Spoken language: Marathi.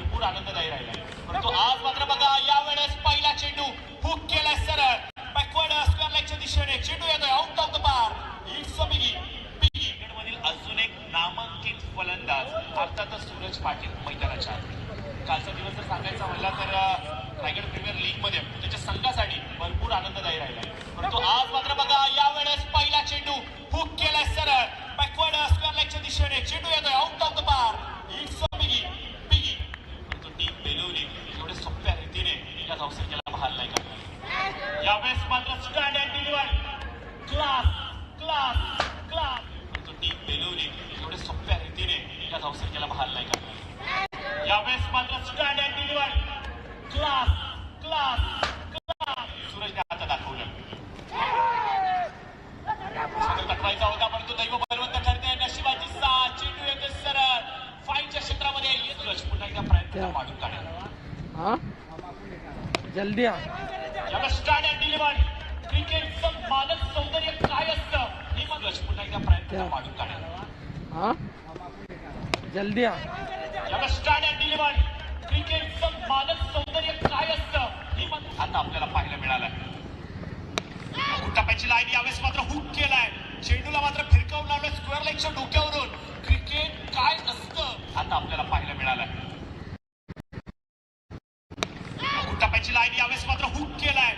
भरपूर आनंददायी राहिला. परंतु आज मात्र बघा यावेळेस पहिला चेंडू हुक केलाय सरळ. बॅकवर्ड स्क्वेअर लेगच्या दिशेने चेंडू येतोय out of the park it's a biggie biggie मधील अजून एक नामांकित फलंदाज अर्थातच सूरज पाटील मैदानाच्या कालचा दिवस जर सांगायचा म्हणला तर रायगड प्रीमियर लीगमध्ये त्याच्या संघासाठी भरपूर आनंददायी राहिला परंतु आज मात्र बघा यावेळेस पहिला चेंडू हुक केलाय सरळ बॅकवर्ड स्क्वेअर लेगच्या दिशेने चेंडू येतोय out of the park it's a biggie biggie परंतु टीम बेलवली एवढे सोप्या रीतीने अवसर केला बहाल नाही का यावेळेस मात्र stand and deliver class class class तो टीम बेलवली एवढे सोप्या रीतीने या केला बहाल नाही करणार यावेळेस मात्र stand and deliver class class class सूरजने आता दाखवलं सगळं होता पण तो दैव बलवंत ठरते नशिबाची साथ चेंडू येते सरळ फाईनच्या क्षेत्रामध्ये सूरज पुन्हा एकदा प्रयत्न मांडून काढेल जल्दी आ. हे जल्दी आ. हे आता आपल्याला पाहायला मिळालं. लाईन यावेळेस मात्र हुक केलाय. चेंडूला मात्र फिरकावून लावलं स्क्वेअर लेगच्या डोक्यावरून क्रिकेट काय असतं आता आपल्याला पाहायला मिळालं टप्प्याची लाईन यावेळेस मात्र हुक केलाय.